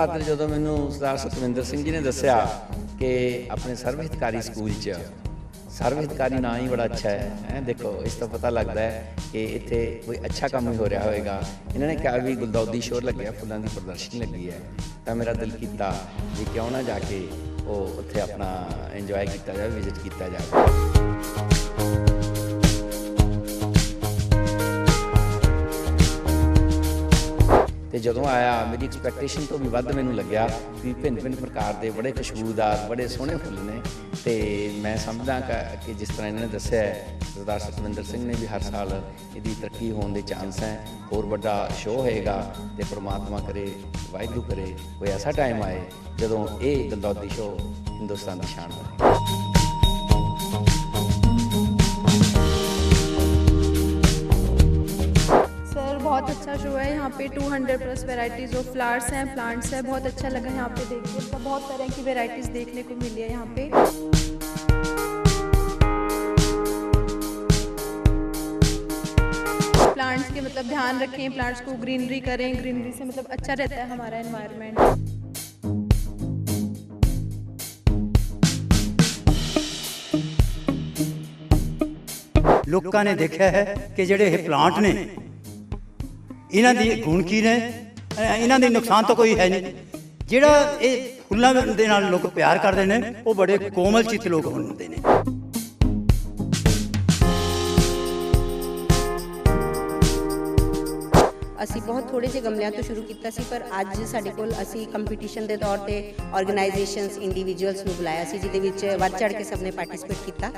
ਸਰਦਾਰ ਜਦੋਂ ਮੈਨੂੰ ਸਰਦਾਰ ਸਤਵਿੰਦਰ ਸਿੰਘ ਜੀ ਨੇ ਦੱਸਿਆ ਕਿ ਆਪਣੇ ਸਰਵ ਹਿਤਕਾਰੀ ਸਕੂਲ 'ਚ ਸਰਵ ਹਿਤਕਾਰੀ ਨਾਂ ਹੀ ਬੜਾ ਅੱਛਾ ਹੈ, ਹੈਂ, ਦੇਖੋ, ਇਸ ਤੋਂ ਪਤਾ ਲੱਗਦਾ ਹੈ ਕਿ ਇੱਥੇ ਕੋਈ ਅੱਛਾ ਕੰਮ ਹੀ ਹੋ ਰਿਹਾ ਹੋਵੇਗਾ। ਇਹਨਾਂ ਨੇ ਕਿਹਾ ਵੀ ਗੁਲਦੌਦੀ ਸ਼ੋਰ ਲੱਗਿਆ, ਫੁੱਲਾਂ ਦੀ ਪ੍ਰਦਰਸ਼ਨੀ ਲੱਗੀ ਹੈ। ਤਾਂ ਮੇਰਾ ਦਿਲ ਕੀਤਾ ਵੀ ਕਿਉਂ ਨਾ ਜਾ ਕੇ ਉਹ ਉੱਥੇ ਆਪਣਾ ਇੰਜੋਏ ਕੀਤਾ ਜਾਵੇ ਵਿਜ਼ਿਟ ਕੀਤਾ ਜਾਵੇ। ਤੇ ਜਦੋਂ ਆਇਆ, ਮੇਰੀ ਐਕਸਪੈਕਟੇਸ਼ਨ ਤੋਂ ਵੀ ਵੱਧ ਮੈਨੂੰ ਲੱਗਿਆ ਵੀ ਭਿੰਨ ਭਿੰਨ ਪ੍ਰਕਾਰ ਦੇ ਬੜੇ ਖੁਸ਼ਬੂਦਾਰ, ਬੜੇ ਸੋਹਣੇ ਫੁੱਲ ਨੇ। ਤੇ ਮੈਂ ਸਮਝਦਾ ਕਿ- ਕਿ ਜਿਸ ਤਰ੍ਹਾਂ ਇਹਨਾਂ ਨੇ ਦੱਸਿਆ ਸਰਦਾਰ ਸਤਵਿੰਦਰ ਸਿੰਘ ਨੇ ਵੀ ਹਰ ਸਾਲ ਇਹਦੀ ਤਰੱਕੀ ਹੋਣ ਦੇ ਚਾਂਸ ਹੈ। ਹੋਰ ਵੱਡਾ ਸ਼ੋਅ ਹੋਏਗਾ ਤੇ ਪ੍ਰਮਾਤਮਾ ਕਰੇ, ਵਾਹਿਗੁਰੂ ਕਰੇ, ਕੋਈ ਐਸਾ ਟਾਈਮ ਆਏ ਜਦੋਂ ਇਹ ਗਲਦੌਦੀ ਸ਼ੋਅ ਹਿੰਦੁਸਤਾਨ ਦੀ ਸ਼ਾਨ ਬਣੇ। बहुत अच्छा शो है यहाँ पे 200 प्लस वैरायटीज़ ऑफ फ्लावर्स हैं प्लांट्स हैं बहुत अच्छा लगा यहाँ पे देख के मतलब बहुत तरह की वैरायटीज़ देखने को मिली है यहाँ पे प्लांट्स के मतलब ध्यान रखें प्लांट्स को ग्रीनरी करें ग्रीनरी से मतलब अच्छा रहता है हमारा एनवायरनमेंट ਲੋਕਾਂ ਨੇ ਦੇਖਿਆ ਹੈ ਕਿ ਜਿਹੜੇ ਇਹ ਪਲਾਂਟ ਨੇ ਇਹਨਾਂ ਦੀ ਗੁਣ ਕੀ ਨੇ? ਇਹਨਾਂ ਦੇ ਨੁਕਸਾਨ ਤਾਂ ਕੋਈ ਹੈ ਨਹੀਂ। ਜਿਹੜਾ ਇਹ ਫੁੱਲਾਂ ਦੇ ਨਾਲ ਲੋਕ ਪਿਆਰ ਕਰਦੇ ਨੇ, ਉਹ ਬੜੇ ਕੋਮਲ ਚਿੱਤ ਲੋਕ ਹੁੰਦੇ ਨੇ। ਅਸੀਂ ਬਹੁਤ ਥੋੜੇ ਜਿਹੇ ਗਮਲਿਆਂ ਤੋਂ ਸ਼ੁਰੂ ਕੀਤਾ ਸੀ, ਪਰ ਅੱਜ ਸਾਡੇ ਕੋਲ ਅਸੀਂ ਕੰਪੀਟੀਸ਼ਨ ਦੇ ਤੌਰ ਤੇ ਆਰਗੇਨਾਈਜੇਸ਼ਨਸ ਇੰਡੀਵਿਜੂਅਲਸ ਨੂੰ ਬੁਲਾਇਆ ਸੀ, ਜਿਹਦੇ ਵਿੱਚ ਵੱਧ ਚੜ ਕੇ ਸਭ ਨੇ ਪਾਰਟਿਸਿਪੇਟ ਕੀਤਾ।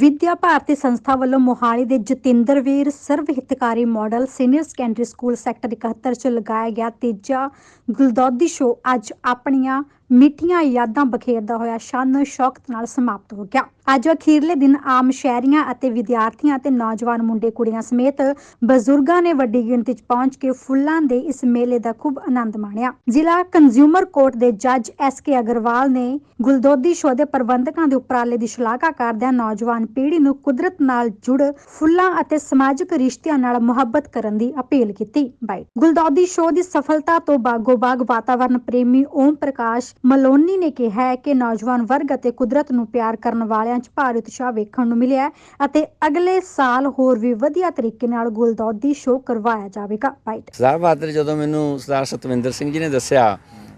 ਵਿਦਿਆ ਭਾਰਤੀ ਸੰਸਥਾ ਵੱਲੋਂ ਮੋਹਾਲੀ ਦੇ Jatinder Veer Sarv Hitkari model senior secondary school sector 71 ਚ ਲਗਾਇਆ ਗਿਆ ਤੀਜਾ ਗੁਲਦੌਦੀ ਸ਼ੋ ਅੱਜ ਆਪਣੀਆਂ ਮਿੱਠੀਆਂ ਯਾਦਾਂ ਬਖੇਰਦਾ ਹੋਇਆ ਸ਼ਾਨ ਸ਼ੌਕਤ ਨਾਲ ਸਮਾਪਤ ਹੋ ਗਿਆ। ਅੱਜ ਅਖੀਰਲੇ ਦਿਨ ਆਮ ਸ਼ਹਿਰੀਆਂ ਅਤੇ ਵਿਦਿਆਰਥੀਆਂ ਅਤੇ ਨੌਜਵਾਨ ਮੁੰਡੇ ਕੁੜੀਆਂ ਸਮੇਤ ਬਜ਼ੁਰਗਾਂ ਨੇ ਵੱਡੀ ਗਿਣਤੀ 'ਚ ਪਹੁੰਚ ਕੇ ਫੁੱਲਾਂ ਦੇ ਇਸ ਮੇਲੇ ਦਾ ਖੂਬ ਆਨੰਦ ਮਾਣਿਆ। ਜ਼ਿਲ੍ਹਾ ਕੰਜ਼ਿਊਮਰ ਕੋਰਟ ਦੇ ਜੱਜ ਐਸ ਕੇ ਅਗਰਵਾਲ ਨੇ ਗੁਲਦੌਦੀ ਸ਼ੋ ਦੇ ਪ੍ਰਬੰਧਕਾਂ ਦੇ ਉਪਰਾਲੇ ਦੀ ਸ਼ਲਾਘਾ ਕਰਦਿਆਂ ਨੌਜਵਾਨ ਪੀੜ੍ਹੀ ਨੂੰ ਕੁਦਰਤ ਨਾਲ ਜੁੜ ਫੁੱਲਾਂ ਅਤੇ ਸਮਾਜਿਕ ਰਿਸ਼ਤਿਆਂ ਨਾਲ ਮੁਹੱਬਤ ਕਰਨ ਦੀ ਅਪੀਲ ਕੀਤੀ। ਬਾਈ ਗੁਲਦੌਦੀ ਸ਼ੋ ਦੀ ਸਫਲਤਾ ਤੋਂ ਬਾਗੋ ਬਾਗ ਵਾਤਾਵਰਣ ਪ੍ਰੇਮੀ ਓਮ ਪ੍ਰਕਾਸ਼ ਮਲੋਨੀ ਨੇ ਕਿਹਾ ਹੈ ਕਿ ਨੌਜਵਾਨ ਵਰਗ ਅਤੇ ਕੁਦਰਤ ਨੂੰ ਪਿਆਰ ਕਰਨ ਵਾਲਿਆਂ 'ਚ ਭਾਰੀ ਉਤਸ਼ਾਹ ਵੇਖਣ ਨੂੰ ਮਿਲਿਆ ਹੈ ਅਤੇ ਅਗਲੇ ਸਾਲ ਹੋਰ ਵੀ ਵਧੀਆ ਤਰੀਕੇ ਨਾਲ ਗੁਲਦੌਦੀ ਸ਼ੋ ਕਰਵਾਇਆ ਜਾਵੇਗਾ। ਬਾਈ ਸਰਦਾਰ ਬਹਾਦਰ ਜਦੋਂ ਮੈਨੂੰ ਸਰਦਾਰ ਸਤਵਿੰਦਰ ਸਿੰਘ ਜੀ ਨੇ ਦੱਸਿਆ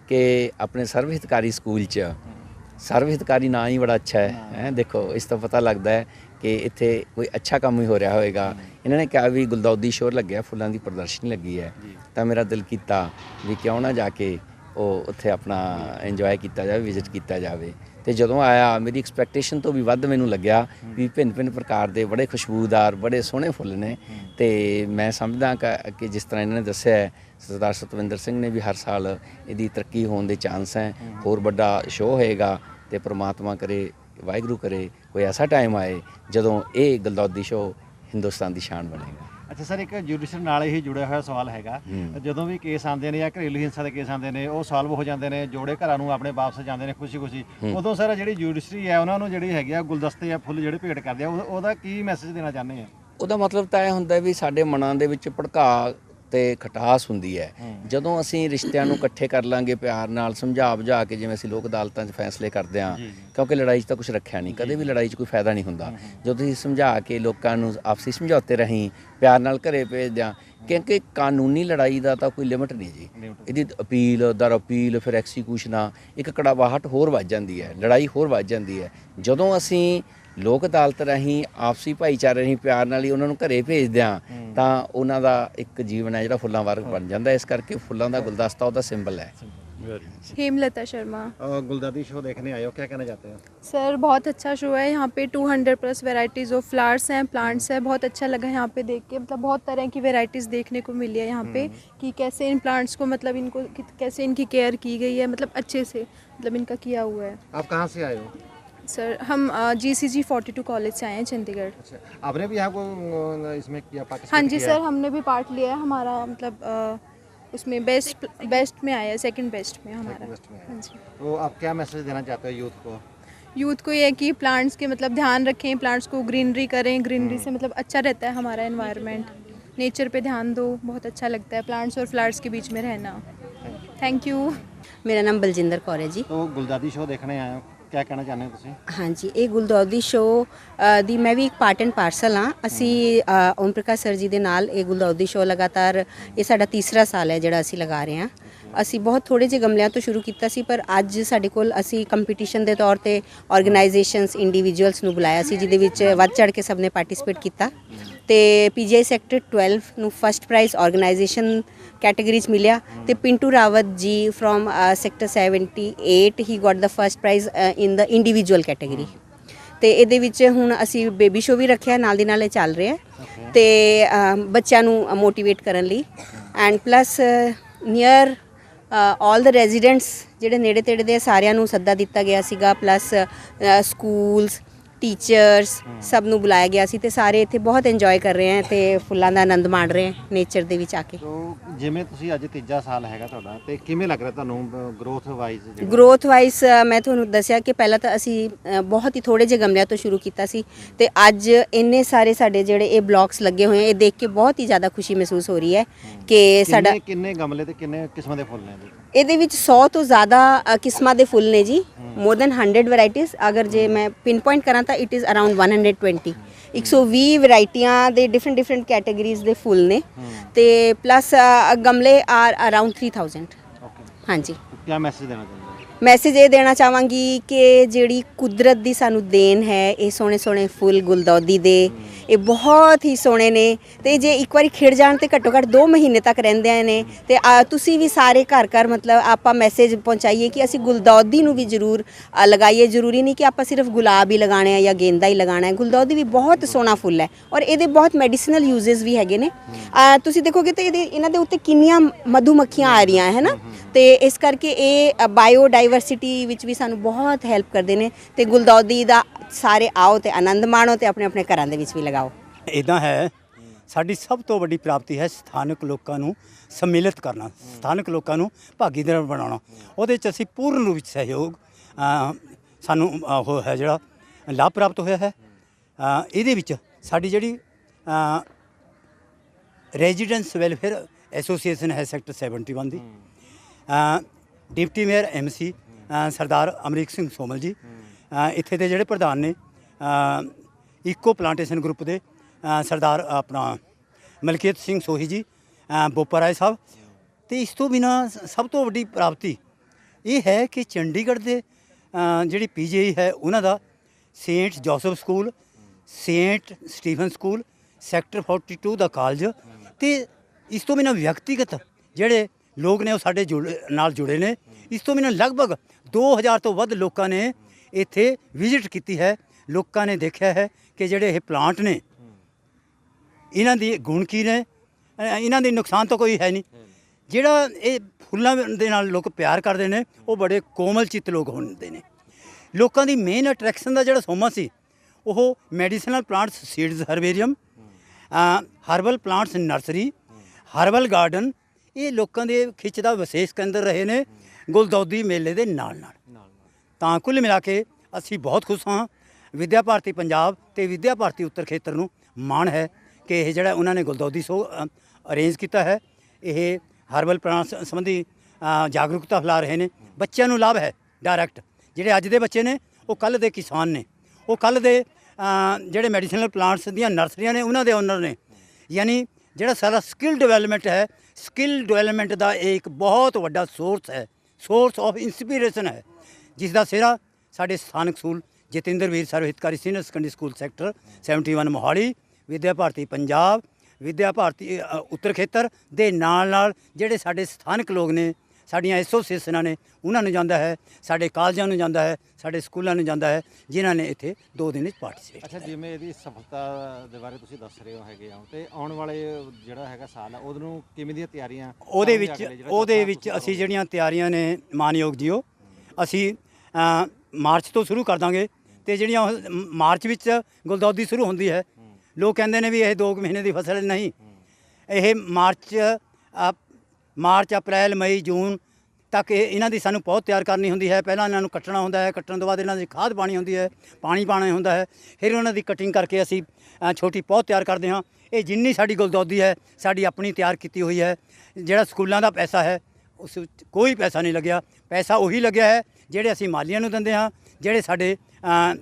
ਕਿ ਆਪਣੇ ਸਰਵ ਸਕੂਲ 'ਚ ਸਰਵ ਹਿਤਕਾਰੀ ਨਾਂ ਹੀ ਬੜਾ ਅੱਛਾ ਹੈ, ਹੈਂ, ਦੇਖੋ, ਇਸ ਤੋਂ ਪਤਾ ਲੱਗਦਾ ਹੈ ਕਿ ਇੱਥੇ ਕੋਈ ਅੱਛਾ ਕੰਮ ਹੀ ਹੋ ਰਿਹਾ ਹੋਵੇਗਾ ਇਹਨਾਂ ਨੇ ਕਿਹਾ ਵੀ ਗੁਲਦੌਦੀ ਸ਼ੋਰ ਲੱਗਿਆ, ਫੁੱਲਾਂ ਦੀ ਪ੍ਰਦਰਸ਼ਨੀ ਲੱਗੀ ਹੈ। ਤਾਂ ਮੇਰਾ ਦਿਲ ਕੀਤਾ ਵੀ ਕਿਉਂ ਨਾ ਜਾ ਕੇ ਉਹ ਉੱਥੇ ਆਪਣਾ ਇੰਜੋਏ ਕੀਤਾ ਜਾਵੇ ਵਿਜ਼ਿਟ ਕੀਤਾ ਜਾਵੇ। ਤੇ ਜਦੋਂ ਆਇਆ ਮੇਰੀ ਐਕਸਪੈਕਟੇਸ਼ਨ ਤੋਂ ਵੀ ਵੱਧ ਮੈਨੂੰ ਲੱਗਿਆ ਵੀ ਭਿੰਨ ਭਿੰਨ ਪ੍ਰਕਾਰ ਦੇ ਬੜੇ ਖੁਸ਼ਬੂਦਾਰ ਬੜੇ ਸੋਹਣੇ ਫੁੱਲ ਨੇ। ਤੇ ਮੈਂ ਸਮਝਦਾ ਕਿ- ਕਿ ਜਿਸ ਤਰ੍ਹਾਂ ਇਹਨਾਂ ਨੇ ਦੱਸਿਆ ਹੈ, ਸਰਦਾਰ ਸਤਵਿੰਦਰ ਸਿੰਘ ਨੇ ਵੀ ਹਰ ਸਾਲ ਇਹਦੀ ਤਰੱਕੀ ਹੋਣ ਦੇ ਚਾਂਸ ਹੈ। ਹੋਰ ਵੱਡਾ ਸ਼ੋਅ ਹੋਏਗਾ ਤੇ ਪ੍ਰਮਾਤਮਾ ਕਰੇ ਵਾਹਿਗੁਰੂ ਕਰੇ ਕੋਈ ਐਸਾ ਟਾਈਮ ਆਏ ਜਦੋਂ ਇਹ ਗਲਦੌਦੀ ਸ਼ੋਅ ਹਿੰਦੁਸਤਾਨ ਦੀ ਸ਼ਾਨ ਬਣੇਗਾ। ਅੱਛਾ ਸਰ ਇੱਕ ਜੁਡੀਸ਼ੀਅਲ ਨਾਲ ਹੀ ਜੁੜਿਆ ਹੋਇਆ ਸਵਾਲ ਹੈਗਾ। ਜਦੋਂ ਵੀ ਕੇਸ ਆਉਂਦੇ ਨੇ ਜਾਂ ਘਰੇਲੂ ਹਿੰਸਾ ਦੇ ਕੇਸ ਆਉਂਦੇ ਨੇ ਉਹ ਸੋਲਵ ਹੋ ਜਾਂਦੇ ਨੇ ਜੋੜੇ ਘਰਾਂ ਨੂੰ ਆਪਣੇ ਵਾਪਸ ਜਾਂਦੇ ਨੇ ਖੁਸ਼ੀ-ਖੁਸ਼ੀ। ਉਦੋਂ ਸਰ ਜਿਹੜੀ ਜੁਡੀਸ਼ਰੀ ਹੈ ਉਹਨਾਂ ਨੂੰ ਜਿਹੜੀ ਹੈਗੀ ਆ ਗੁਲਦਸਤੇ ਜਾਂ ਫੁੱਲ ਜਿਹੜੇ ਭੇਟ ਕਰਦੇ ਆ ਉਹ- ਉਹਦਾ ਕੀ ਮੈਸੇਜ ਦੇਣਾ ਚਾਹੁੰਦੇ ਆ? ਉਹਦਾ ਮਤਲਬ ਤਾਂ ਇਹ ਹੁੰਦਾ ਵੀ ਸਾਡੇ ਮਨਾਂ ਦੇ ਵਿੱਚ ਭੜਕਾ ਤੇ ਖਟਾਸ ਹੁੰਦੀ ਹੈ। ਜਦੋਂ ਅਸੀਂ ਰਿਸ਼ਤਿਆਂ ਨੂੰ ਇਕੱਠੇ ਕਰ ਲਾਂਗੇ ਪਿਆਰ ਨਾਲ ਸਮਝਾ ਬੁਝਾ ਕੇ ਜਿਵੇਂ ਅਸੀਂ ਲੋਕ ਅਦਾਲਤਾਂ 'ਚ ਫੈਸਲੇ ਕਰਦੇ ਹਾਂ ਕਿਉਂਕਿ ਲੜਾਈ 'ਚ ਤਾਂ ਕੁਝ ਰੱਖਿਆ ਨਹੀਂ ਕਦੇ ਵੀ ਲੜਾਈ 'ਚ ਕੋਈ ਫਾਇਦਾ ਨਹੀਂ ਹੁੰਦਾ। ਜਦੋਂ ਤੁਸੀਂ ਸਮਝਾ ਕੇ ਲੋਕਾਂ ਨੂੰ ਆਪਸੀ ਸਮਝੌਤੇ ਰਹੀ ਪਿਆਰ ਨਾਲ ਘਰੇ ਭੇਜ ਦਿਆਂ ਕਿਉਂਕਿ ਕਾਨੂੰਨੀ ਲੜਾਈ ਦਾ ਤਾਂ ਕੋਈ ਲਿਮਟ ਨਹੀਂ ਜੀ। ਇਹਦੀ ਅਪੀਲ ਦਰ ਅਪੀਲ ਫਿਰ ਐਕਸੀਕਿਊਸ਼ਨਾਂ ਇੱਕ ਕੜਾਵਾਹਟ ਹੋਰ ਵੱਜ ਜਾਂਦੀ ਹੈ ਲੜਾਈ ਹੋਰ ਵੱਜ ਜਾਂਦੀ ਹੈ। ਜਦੋਂ ਅਸੀਂ ਲੋਕ ਅਦਾਲਤ ਰਾਹੀਂ ਆਪਸੀ ਭਾਈਚਾਰੇ ਰਾਹੀਂ ਪਿਆਰ ਨਾਲ ਹੀ ਉਹਨਾਂ ਨੂੰ ਘਰੇ ਭੇਜਦੇ ਹਾਂ ਤਾਂ ਉਹਨਾਂ ਦਾ ਇੱਕ ਜੀਵਨ ਹੈ ਜਿਹੜਾ ਫੁੱਲਾਂ ਵਰਗ ਬਣ ਜਾਂਦਾ ਹੈ। ਇਸ ਕਰਕੇ ਫੁੱਲਾਂ ਦਾ ਗੁਲਦਸਤਾ ਉਹਦਾ ਸਿੰਬਲ ਹੈ हेमलता शर्मा गुलदादी शो देखने आए हो क्या कहना चाहते हो सर बहुत अच्छा शो है यहाँ पे 200 प्लस वैरायटीज़ ऑफ फ्लावर्स हैं प्लांट्स हैं बहुत अच्छा लगा यहाँ पे देख के मतलब बहुत तरह की वैरायटीज़ देखने को मिली है यहाँ पे कि कैसे इन प्लांट्स को मतलब इनको कि- कैसे इनकी केयर की गई है मतलब अच्छे से मतलब इनका किया हुआ है आप कहाँ से आए हो सर हम G C G forty two college से आए हैं चंडीगढ़। अच्छा आपने भी यहाँ को इसमें किया हाँ जी सर हमने भी पार्ट लिया है हमारा मतलब आ, उसमें बेस्ट बेस्ट में आया सेकेंड बेस्ट में हमारा। बेस्ट में हाँ जी। तो आप क्या मैसेज देना चाहते हैं यूथ को? यूथ को ये कि प्लांट्स के मतलब ध्यान रखें प्लांट्स को ग्रीनरी करें ग्रीनरी हम्म। से मतलब अच्छा रहता है हमारा इन्वायरमेंट नेचर पे ध्यान दो बहुत अच्छा लगता है प्लांट्स और फ्लावर्स के बीच में रहना। थैंक यू मेरा नाम बलजिंदर कौर है जी। तो गुलदादी शो देखने आया ਕੀ ਕਹਿਣਾ ਚਾਹੁੰਦੇ ਹੋ ਤੁਸੀਂ? ਹਾਂਜੀ, ਇਹ ਗੁਲਦੌਦੀ ਸ਼ੋ ਦੀ ਮੈਂ ਵੀ ਇੱਕ ਪਾਰਟ ਐਂਡ ਪਾਰਸਲ ਹਾਂ। ਅਸੀਂ ਓਮ ਪ੍ਰਕਾਸ਼ ਸਰ ਜੀ ਦੇ ਨਾਲ ਇਹ ਗੁਲਦੌਦੀ ਸ਼ੋ ਲਗਾਤਾਰ, ਇਹ ਸਾਡਾ ਤੀਸਰਾ ਸਾਲ ਹੈ ਜਿਹੜਾ ਅਸੀਂ ਲਗਾ ਰਹੇ ਹਾਂ। ਅਸੀਂ ਬਹੁਤ ਥੋੜੇ ਜਿਹੇ ਗਮਲਿਆਂ ਤੋਂ ਸ਼ੁਰੂ ਕੀਤਾ ਸੀ, ਪਰ ਅੱਜ ਸਾਡੇ ਕੋਲ ਅਸੀਂ ਕੰਪੀਟੀਸ਼ਨ ਦੇ ਤੌਰ ਤੇ ਆਰਗੇਨਾਈਜੇਸ਼ਨਸ ਇੰਡੀਵਿਜੂਅਲਸ ਨੂੰ ਬੁਲਾਇਆ ਸੀ, ਜਿਹਦੇ ਵਿੱਚ ਵੱਧ ਚੜ ਕੇ ਸਭ ਨੇ ਪਾਰਟਿਸਿਪੇਟ ਕੀਤਾ। ਤੇ ਪੀਜੀਆਈ ਸੈਕਟਰ 12 ਨੂੰ ਫਰਸਟ ਪ੍ਰਾਈਜ਼ ਆਰਗੇਨਾਈਜੇਸ਼ਨ ਕੈਟਾਗਰੀ ਚ ਮਿਲਿਆ ਤੇ Pintu Rawat ji from sector 78 he got the first prize in the individual category ਤੇ ਇਹਦੇ ਵਿੱਚ ਹੁਣ ਅਸੀਂ ਬੇਬੀ ਸ਼ੋ ਵੀ ਰੱਖਿਆ ਨਾਲ ਦੀ ਨਾਲ ਇਹ ਚੱਲ ਰਿਹਾ। ਤੇ ਬੱਚਿਆਂ ਨੂੰ ਮੋਟੀਵੇਟ ਕਰਨ ਲਈ। And plus near all the residents ਜਿਹੜੇ ਨੇੜੇ ਤੇੜੇ ਦੇ ਸਾਰਿਆਂ ਨੂੰ ਸੱਦਾ ਦਿੱਤਾ ਗਿਆ ਸੀਗਾ। ਪਲੱਸ ਸਕੂਲਸ ਟੀਚਰਸ ਸਭ ਨੂੰ ਬੁਲਾਇਆ ਗਿਆ ਸੀ ਤੇ ਸਾਰੇ ਇੱਥੇ ਬਹੁਤ ਇੰਜੋਏ ਕਰ ਰਹੇ ਹੈ ਤੇ ਫੁੱਲਾਂ ਦਾ ਆਨੰਦ ਮਾਣ ਰਹੇ ਹੈ ਨੇਚਰ ਦੇ ਵਿੱਚ ਆ ਕੇ। ਤੋ ਜਿਵੇਂ ਤੁਸੀਂ ਅੱਜ ਤੀਜਾ ਸਾਲ ਹੈਗਾ ਤੁਹਾਡਾ ਤੇ ਕਿਵੇਂ ਲੱਗ ਰਿਹਾ ਤੁਹਾਨੂੰ ਗਰੋਥ ਵਾਈਜ਼ ਗਰੋਥ ਵਾਈਜ਼ ਮੈਂ ਤੁਹਾਨੂੰ ਦੱਸਿਆ ਕਿ ਪਹਿਲਾਂ ਤਾਂ ਅਸੀਂ ਅ, ਬਹੁਤ ਹੀ ਥੋੜੇ ਜਿਹੇ ਗਮਲਿਆਂ ਤੋਂ ਸ਼ੁਰੂ ਕੀਤਾ ਸੀ ਤੇ ਅੱਜ ਇੰਨੇ ਸਾਰੇ ਸਾਡੇ ਜਿਹੜੇ ਇਹ ਬਲੌਕਸ ਲੱਗੇ ਹੋਏ ਆ ਇਹ ਦੇਖ ਕੇ ਬਹੁਤ ਹੀ ਜ਼ਿਆਦਾ ਖੁਸ਼ੀ ਮਹਿਸੂਸ ਹੋ ਰਹੀ ਹੈ। ਕਿ ਸਾਡਾ ਕਿੰਨੇ ਕਿੰਨੇ ਗਮਲੇ ਤੇ ਕਿੰਨੇ ਕਿਸਮਾਂ ਦੇ ਫੁੱਲ ਨੇ ਇਹਦੇ? ਇਹਦੇ ਵਿੱਚ 100 ਤੋਂ ਜ਼ਿਆਦਾ ਕਿਸਮਾਂ ਦੇ ਫੁੱਲ ਨੇ ਜੀ। ਮੋਰ ਦੈਨ 100 ਵੈਰਾਈਟੀਜ਼ ਅਗਰ ਜੇ ਮੈਂ ਪਿਨ ਪੁਆਇੰਟ ਕਰਾਂ ਤਾਂ ਇਟ ਇਜ਼ ਅਰਾਊਂਡ 120 120 ਵੈਰਾਈਟੀਆਂ ਦੇ ਡਿਫਰੈਂਟ ਡਿਫਰੈਂਟ ਕੈਟਾਗਰੀਜ਼ ਦੇ ਫੁੱਲ ਨੇ। ਤੇ ਪਲੱਸ ਗਮਲੇ ਆਰ ਅਰਾਊਂਡ 3000 ਓਕੇ ਹਾਂਜੀ। ਕੀ ਮੈਸੇਜ ਦੇਣਾ ਚਾਹੁੰਦੇ ਮੈਸੇਜ ਇਹ ਦੇਣਾ ਚਾਹਾਂਗੀ ਕਿ ਜਿਹੜੀ ਕੁਦਰਤ ਦੀ ਸਾਨੂੰ ਦੇਣ ਹੈ ਇਹ ਸੋਹਣੇ ਸੋਹਣੇ ਫੁੱਲ ਗੁਲਦੌਦੀ ਦੇ ਇਹ ਬਹੁਤ ਹੀ ਸੋਹਣੇ ਨੇ ਤੇ ਜੇ ਇੱਕ ਵਾਰੀ ਖਿੜ ਜਾਣ ਤੇ ਘੱਟੋ ਘੱਟ 2 ਮਹੀਨੇ ਤੱਕ ਰਹਿੰਦੇ ਨੇ ਤੇ ਤੁਸੀਂ ਵੀ ਸਾਰੇ ਘਰ ਘਰ ਮਤਲਬ ਆਪਾਂ ਮੈਸੇਜ ਪਹੁੰਚਾਈਏ ਕਿ ਅਸੀਂ ਗੁਲਦੌਦੀ ਨੂੰ ਵੀ ਜ਼ਰੂਰ ਲਗਾਈਏ। ਜ਼ਰੂਰੀ ਨਹੀਂ ਕਿ ਆਪਾਂ ਸਿਰਫ ਗੁਲਾਬ ਹੀ ਲਗਾਣਾ ਹੈ ਜਾਂ ਗੇਂਦਾ ਹੀ ਲਗਾਣਾ ਹੈ। ਗੁਲਦੌਦੀ ਵੀ ਬਹੁਤ ਸੋਹਣਾ ਫੁੱਲ ਹੈ ਔਰ ਇਹਦੇ ਬਹੁਤ ਮੈਡੀਸਨਲ ਯੂਜ਼ਸ ਵੀ ਹੈਗੇ ਨੇ। ਤੁਸੀਂ ਦੇਖੋਗੇ ਤੇ ਇਹਦੇ, ਇਹਨਾਂ ਦੇ ਉੱਤੇ ਕਿੰਨੀਆਂ ਮਧੂਮੱਖੀਆਂ ਆ ਰਹੀਆਂ ਹੈ ਨਾ? ਤੇ ਇਸ ਕਰਕੇ ਇਹ ਬਾਇਓਡਾਈਵਰਸਿਟੀ ਵਿੱਚ ਵੀ ਸਾਨੂੰ ਬਹੁਤ ਹੈਲਪ ਕਰਦੇ ਨੇ ਤੇ ਗੁਲਦੌਦੀ ਦਾ ਸਾਰੇ ਆਓ ਤੇ ਆਨੰਦ ਮਾਣੋ ਤੇ ਆਪਣੇ ਆਪਣੇ ਘਰਾਂ ਦੇ ਵਿੱਚ ਵੀ ਲਗਾਓ। ਇਦਾਂ ਹੈ, ਸਾਡੀ ਸਭ ਤੋਂ ਵੱਡੀ ਪ੍ਰਾਪਤੀ ਹੈ ਸਥਾਨਕ ਲੋਕਾਂ ਨੂੰ ਸੰਮਿਲਿਤ ਕਰਨਾ, ਸਥਾਨਕ ਲੋਕਾਂ ਨੂੰ ਭਾਗੀਦਾਰ ਬਣਾਉਣਾ। ਉਹਦੇ ਚ ਅਸੀਂ ਪੂਰਨ ਰੂਪ ਵਿੱਚ ਸਹਿਯੋਗ ਸਾਨੂੰ ਉਹ ਹੈ ਜਿਹੜਾ ਲਾਭ ਪ੍ਰਾਪਤ ਹੋਇਆ ਹੈ। ਇਹਦੇ ਵਿੱਚ ਸਾਡੀ ਜਿਹੜੀ ਰੈਜ਼ੀਡੈਂਸ ਵੈਲਫੇਅਰ ਐਸੋਸੀਏਸ਼ਨ ਹੈ ਸੈਕਟਰ 71 ਦੀ। Deputy mayor MC Sardar Amrik Singh Somal ji. ਇੱਥੇ ਦੇ ਜਿਹੜੇ ਪ੍ਰਧਾਨ ਨੇ ਅ, ਇਕੋ ਪਲਾਂਟੇਸ਼ਨ ਗਰੁੱਪ ਦੇ ਸਰਦਾਰ ਆਪਣਾ ਮਲਕੀਤ ਸਿੰਘ ਸੋਹੀ ਜੀ ਅ, ਬੋਪਾ ਰਾਏ ਸਾਹਿਬ। ਤੇ ਇਸ ਤੋਂ ਬਿਨਾ ਸਭ ਤੋਂ ਵੱਡੀ ਪ੍ਰਾਪਤੀ ਇਹ ਹੈ ਕਿ ਚੰਡੀਗੜ੍ਹ ਦੇ ਅ, ਜਿਹੜੀ ਪੀਜੀਆਈ ਹੈ ਉਹਨਾਂ ਦਾ saint Joseph school saint Stephen school sector 42 ਦਾ ਕਾਲਜ ਤੇ ਇਸ ਤੋਂ ਬਿਨਾਂ ਵਿਅਕਤੀਗਤ ਜਿਹੜੇ ਲੋਕ ਨੇ ਉਹ ਸਾਡੇ ਜੁੜ- ਨਾਲ ਜੁੜੇ ਨੇ। ਇਸ ਤੋਂ ਬਿਨਾਂ ਲਗਭਗ 2000 ਤੋਂ ਵੱਧ ਲੋਕਾਂ ਨੇ ਇੱਥੇ ਵਿਜ਼ਿਟ ਕੀਤੀ ਹੈ। ਲੋਕਾਂ ਨੇ ਦੇਖਿਆ ਹੈ ਕਿ ਜਿਹੜੇ ਇਹ ਪਲਾਂਟ ਨੇ ਇਹਨਾਂ ਦੀ ਗੁਣ ਕੀ ਨੇ ਅ, ਇਹਨਾਂ ਦੇ ਨੁਕਸਾਨ ਤਾਂ ਕੋਈ ਹੈ ਨਹੀਂ। ਜਿਹੜਾ ਇਹ ਫੁੱਲਾਂ ਦੇ ਨਾਲ ਲੋਕ ਪਿਆਰ ਕਰਦੇ ਨੇ ਉਹ ਬੜੇ ਕੋਮਲ ਚਿੱਤ ਲੋਕ ਹੁੰਦੇ ਨੇ। ਲੋਕਾਂ ਦੀ ਮੇਨ ਅਟਰੈਕਸ਼ਨ ਦਾ ਜਿਹੜਾ ਸੋਮਾ ਸੀ ਉਹ medicinal plants seeds herbarium herbal plants nursery herbal garden ਇਹ ਲੋਕਾਂ ਦੇ ਖਿੱਚ ਦਾ ਵਿਸ਼ੇਸ਼ ਕੇਂਦਰ ਰਹੇ ਨੇ ਗੁਲਦੌਦੀ ਮੇਲੇ ਦੇ ਨਾਲ ਨਾਲ। ਤਾਂ ਕੁੱਲ ਮਿਲਾ ਕੇ ਅਸੀਂ ਬਹੁਤ ਖੁਸ਼ ਹਾਂ। ਵਿਦਿਆ ਭਾਰਤੀ ਪੰਜਾਬ ਤੇ ਵਿਦਿਆ ਭਾਰਤੀ ਉੱਤਰ ਖੇਤਰ ਨੂੰ ਮਾਣ ਹੈ ਕਿ ਇਹ ਜਿਹੜਾ ਉਹਨਾਂ ਨੇ ਗੁਲਦੌਦੀ ਸ਼ੋ ਅਰੇਂਜ ਕੀਤਾ ਹੈ ਇਹ ਹਰਬਲ ਪਲਾਂਟਸ ਸੰਬੰਧੀ ਜਾਗਰੂਕਤਾ ਫੈਲਾ ਰਹੇ ਨੇ। ਬੱਚਿਆਂ ਨੂੰ ਲਾਭ ਹੈ ਡਾਇਰੈਕਟ ਜਿਹੜੇ ਅੱਜ ਦੇ ਬੱਚੇ ਨੇ ਉਹ ਕੱਲ ਦੇ ਕਿਸਾਨ ਨੇ। ਉਹ ਕੱਲ ਦੇ ਜਿਹੜੇ ਮੈਡੀਸਿਨਲ ਪਲਾਂਟਸ ਦੀਆਂ ਨਰਸਰੀਆਂ ਨੇ ਉਹਨਾਂ ਦੇ ਓਨਰ ਨੇ। ਯਾਨੀ ਜਿਹੜਾ ਸਾਰਾ ਸਕਿੱਲ ਡਿਵੈਲਪਮੈਂਟ ਹੈ ਸਕਿੱਲ ਡਿਵੈਲਪਮੈਂਟ ਦਾ ਇਹ ਇੱਕ ਬਹੁਤ ਵੱਡਾ ਸੋਰਸ ਹੈ। ਸੋਰਸ ਆਫ ਇਨਸਪੀਰੇਸ਼ਨ ਹੈ। ਜਿਸ ਦਾ ਸਿਹਰਾ ਸਾਡੇ ਸਥਾਨਕ school Jatinder Veer Sarv Hitkari senior secondary school sector 71 Mohali, Vidya Bharati Punjab, Vidya Bharati ਉੱਤਰ ਖੇਤਰ ਦੇ ਨਾਲ ਨਾਲ ਜਿਹੜੇ ਸਾਡੇ ਸਥਾਨਕ ਲੋਕ ਨੇ ਸਾਡੀਆਂ ਐਸੋਸੀਏਸ਼ਨਾਂ ਨੇ ਉਹਨਾਂ ਨੂੰ ਜਾਂਦਾ ਹੈ ਸਾਡੇ ਕਾਲਜਾਂ ਨੂੰ ਜਾਂਦਾ ਹੈ ਸਾਡੇ ਸਕੂਲਾਂ ਨੂੰ ਜਾਂਦਾ ਹੈ ਜਿਨ੍ਹਾਂ ਨੇ ਇੱਥੇ ਦੋ ਦਿਨ ਵਿੱਚ ਪਾਰਟਿਸਿਪੇਟ ਅੱਛਾ ਜਿਵੇਂ ਇਹਦੀ ਸਫਲਤਾ ਦੇ ਬਾਰੇ ਤੁਸੀਂ ਦੱਸ ਰਹੇ ਹੋ ਹੈਗੇ ਆ ਤੇ ਆਉਣ ਵਾਲੇ ਜਿਹੜਾ ਹੈਗਾ ਸਾਲ ਆ ਉਹਨੂੰ ਕਿਵੇਂ ਦੀਆਂ ਤਿਆਰੀਆਂ ਉਹਦੇ ਵਿੱਚ ਉਹਦੇ ਵਿੱਚ ਅਸੀਂ ਜਿਹੜੀਆਂ ਤਿਆਰੀਆਂ ਨੇ ਮਾਨਯੋਗ ਜੀਓ ਅਸੀਂ ਮਾਰਚ ਤੋਂ ਸ਼ੁਰੂ ਕਰ ਦਾਂਗੇ ਤੇ ਜਿਹੜੀਆਂ ਮਾਰਚ ਵਿੱਚ ਗੁਲਦੌਦੀ ਸ਼ੁਰੂ ਹੁੰਦੀ ਹੈ ਲੋਕ ਕਹਿੰਦੇ ਨੇ ਵੀ ਇਹ 2 ਮਹੀਨੇ ਦੀ ਫਸਲ ਨਹੀਂ। ਇਹ ਮਾਰਚ ਮਾਰਚ, ਅਪ੍ਰੈਲ, ਮਈ, ਜੂਨ ਤੱਕ ਇਹ ਇਹਨਾਂ ਦੀ ਸਾਨੂੰ ਪੌਦ ਤਿਆਰ ਕਰਨੀ ਹੁੰਦੀ ਹੈ। ਪਹਿਲਾਂ ਇਹਨਾਂ ਨੂੰ ਕੱਟਣਾ ਹੁੰਦਾ ਹੈ, ਕੱਟਣ ਤੋਂ ਬਾਅਦ ਇਹਨਾਂ ਦੀ ਖਾਦ ਪਾਣੀ ਹੁੰਦੀ ਹੈ, ਪਾਣੀ ਪਾਣਾ ਹੁੰਦਾ ਹੈ। ਫਿਰ ਉਹਨਾਂ ਦੀ ਕਟਿੰਗ ਕਰਕੇ ਅਸੀਂ ਛੋਟੀ ਪੌਦ ਤਿਆਰ ਕਰਦੇ ਹਾਂ। ਇਹ ਜਿੰਨੀ ਸਾਡੀ ਗੁਲਦੌਦੀ ਹੈ, ਸਾਡੀ ਆਪਣੀ ਤਿਆਰ ਕੀਤੀ ਹੋਈ ਹੈ। ਜਿਹੜਾ ਸਕੂਲਾਂ ਦਾ ਪੈਸਾ ਹੈ, ਉਸ ਵਿੱਚ ਕੋਈ ਪੈਸਾ ਨਹੀਂ ਲੱਗਿਆ। ਪੈਸਾ ਉਹੀ ਲੱਗਿਆ ਹੈ, ਜਿਹੜੇ ਅਸੀਂ ਮਾਲੀਆਂ ਨੂੰ ਦਿੰਦੇ ਹਾਂ, ਜਿਹੜੇ ਸਾਡੇ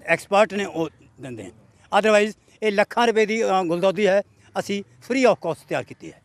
ਐਕਸਪਰਟ ਨੇ ਉਹ ਦਿੰਦੇ ਹਨ ਅਦਰਵਾਈਜ਼ ਇਹ ਲੱਖਾਂ ਰੁਪਏ ਦੀ ਗੁਲਦੌਦੀ ਹੈ। ਅਸੀਂ ਫ੍ਰੀ ਆਫ ਕਾਸਟ ਤਿਆਰ ਕੀਤੀ ਹੈ।